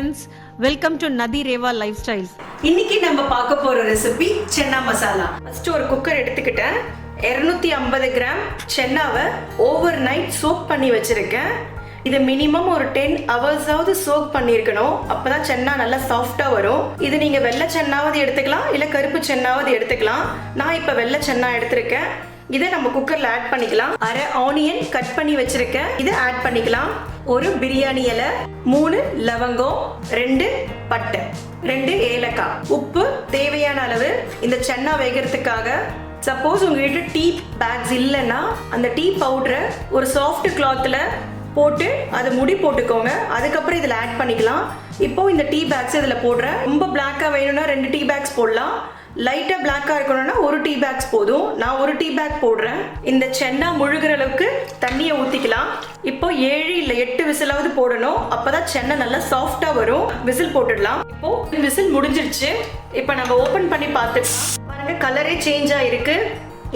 Friends welcome to நதி Rewa life styles இன்னைக்கு நம்ம பார்க்க போற ரெசிபி சென்னா மசாலா. ஃபர்ஸ்ட் ஒரு குக்கர் எடுத்துக்கிட்டேன். 250 ஐம்பது கிராம் சென்னாவை ஓவர் நைட் சோக் பண்ணி வச்சிருக்கேன். இது மினிமம் ஒரு டென் ஹவர்ஸாவது சோக் பண்ணியிருக்கணும். அப்பதான் சென்னா நல்லா சாஃப்டா வரும். இது நீங்க வெள்ளை சென்னாவது எடுத்துக்கலாம் இல்ல கருப்பு சென்னாவது எடுத்துக்கலாம். நான் இப்ப வெள்ளை சென்னா எடுத்திருக்கேன். இதை நம்ம குக்கர்ல ஆட் பண்ணிக்கலாம். அரை ஆனியன் கட் பண்ணி வச்சிருக்கேன் இதை ஆட் பண்ணிக்கலாம். ஒரு பிரியாணி இலை மூணு லவங்கம் ரெண்டு பட்டை ரெண்டு ஏலக்காய். உப்பு தேவையான அளவு. இந்த சென்னா வேகிறதுக்காக சப்போஸ் உங்ககிட்ட டீ பேக்ஸ் இல்லைன்னா அந்த டீ பவுடரை ஒரு சாஃப்ட் கிளாத்தில் போட்டு அதை முடி போட்டுக்கோங்க. அதுக்கப்புறம் இதில் ஆட் பண்ணிக்கலாம். இப்போ இந்த டீ பேக்ஸ் இதில் போடுறேன். ரொம்ப பிளாக்காக வேணும்னா ரெண்டு டீ பேக்ஸ் போடலாம். லைட்டாக பிளாக்காக இருக்கணும்னா ஒரு டீ பேக்ஸ் போதும். நான் ஒரு டீ பேக் போடுறேன். இந்த சென்னா முழுகிற அளவுக்கு தண்ணியை ஊற்றிக்கலாம் இப்போ ஏழு இல்லை எட்டு விசிலாவது போடணும். அப்போ தான் சென்னை நல்லா சாஃப்டாக வரும். விசில் போட்டுடலாம். இப்போ விசில் முடிஞ்சிருச்சு. இப்போ நம்ம ஓப்பன் பண்ணி பார்த்துக்கலாம். பாருங்க கலரே சேஞ்ச் ஆகிருக்கு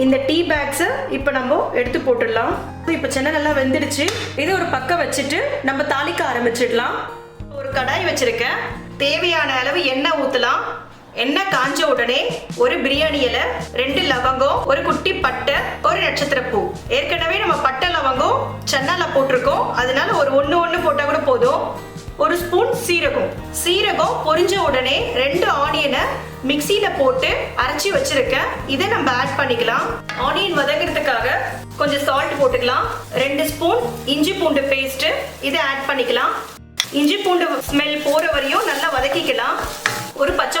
இந்த டீ பேக்ஸை இப்போ நம்ம எடுத்து போட்டுடலாம். இப்போ சென்னை நல்லா வெந்துடுச்சு. இது ஒரு பக்கம் வச்சுட்டு நம்ம தாளிக்க ஆரம்பிச்சிடலாம். ஒரு கடாய் வச்சுருக்கேன். தேவையான அளவு எண்ணெய் ஊற்றலாம் எண்ணெய் காஞ்ச உடனே ஒரு பிரியாணி இலை ரெண்டு லவங்கம் ஒரு குட்டி பட்டை ஒரு நட்சத்திர பூ ஏற்கனவே நம்ம பட்டை லவங்கம் சென்னால போட்டிருக்கோம். அதனால ஒரு ஒன்று ஒன்று போட்டால் கூட போதும். ஒரு ஸ்பூன் சீரகம். சீரகம் பொரிஞ்ச உடனே ரெண்டு ஆனியனை மிக்சியில போட்டு அரைச்சி வச்சிருக்கேன். இதை நம்ம ஆட் பண்ணிக்கலாம். ஆனியன் வதங்குறதுக்காக கொஞ்சம் சால்ட் போட்டுக்கலாம். ரெண்டு ஸ்பூன் இஞ்சி பூண்டு பேஸ்ட் இதை ஆட் பண்ணிக்கலாம். இஞ்சி பூண்டு ஸ்மெல் போற வரையும் நல்லா வதக்கிக்கலாம். ஒரு பச்சை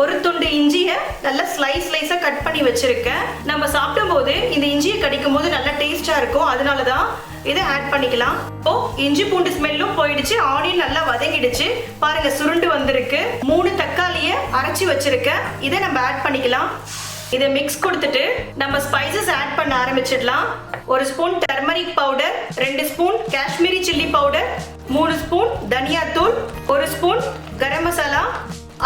ஒரு துண்டு இஞ்சியை நல்லா ஸ்லைஸ் ஸ்லைஸா கட் பண்ணி வச்சிருக்கேன். நம்ம சாப்பிடும்போது இந்த இஞ்சியை கடிக்கும் போது நல்லா டேஸ்டா இருக்கும். அதனால தான் இதை ஆட் பண்ணிக்கலாம். இப்போ இஞ்சி பூண்டு ஸ்மெல்லும் போயிடுச்சு. ஆனியன் நல்லா வதங்கிடுச்சு. பாருங்க சுருண்டு வந்திருக்கு. மூணு தக்காளியை அரைச்சி வச்சிருக்கேன். இதை நம்ம ஆட் பண்ணிக்கலாம். இதை மிக்ஸ் கொடுத்துட்டு நம்ம ஸ்பைசஸ் ஆட் பண்ண ஆரம்பிச்சிடலாம். ஒரு ஸ்பூன் டர்மரிக் பவுடர் ரெண்டு ஸ்பூன் காஷ்மீரி சில்லி பவுடர் மூணு ஸ்பூன் தனியாத்தூள் ஒரு ஸ்பூன் கரம் மசாலா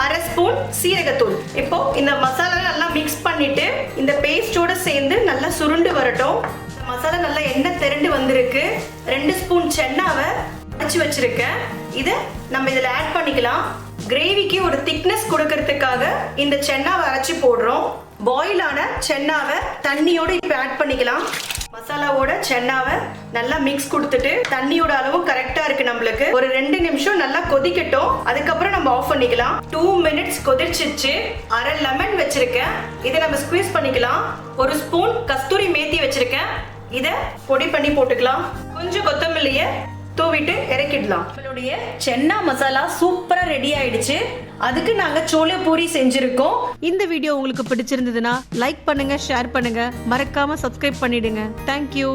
அரை ஸ்பூன் சீரகத்தூள். இப்போ இந்த மசாலா நல்லா மிக்ஸ் பண்ணிட்டு இந்த பேஸ்டோட சேர்ந்து நல்லா சுருண்டு வரட்டும். இந்த மசாலா நல்லா எண்ணெய் திரண்டு வந்திருக்கு. ரெண்டு ஸ்பூன் சென்னாவை அரைச்சி வச்சிருக்கேன். இதை நம்ம இதில் ஆட் பண்ணிக்கலாம். கிரேவிக்கு ஒரு திக்னஸ் கொடுக்கறதுக்காக இந்த சென்னாவை அரைச்சி போடுறோம். பாயில் ஆன சென்னாவை தண்ணியோட இப்போ ஆட் பண்ணிக்கலாம். மசாலாவோட சென்னாவை நல்லா மிக்ஸ் கொடுத்துட்டு தண்ணியோட அளவும் கரெக்டா இருக்கு நம்மளுக்கு. ஒரு ரெண்டு நிமிஷம் நல்லா கொதிக்கட்டும். அதுக்கப்புறம் நம்ம ஆஃப் பண்ணிக்கலாம். டூ மினிட்ஸ் கொதிச்சிச்சு அரை லெமன் வச்சிருக்கேன். இதை நம்ம ஸ்குவீஸ் பண்ணிக்கலாம். ஒரு ஸ்பூன் கஸ்தூரி மேத்தி வச்சிருக்கேன். இதை பொடி பண்ணி போட்டுக்கலாம். கொஞ்சம் கொத்தமல்லியை தூவிட்டு இறக்கிடலாம். நம்மளுடைய சென்னா மசாலா சூப்பரா ரெடி ஆயிடுச்சு. அதுக்கு நாங்க சோள பூரி செஞ்சிருக்கோம். இந்த வீடியோ உங்களுக்கு பிடிச்சிருந்ததுன்னா லைக் பண்ணுங்க ஷேர் பண்ணுங்க. மறக்காம சப்ஸ்கிரைப் பண்ணிடுங்க. தேங்க்யூ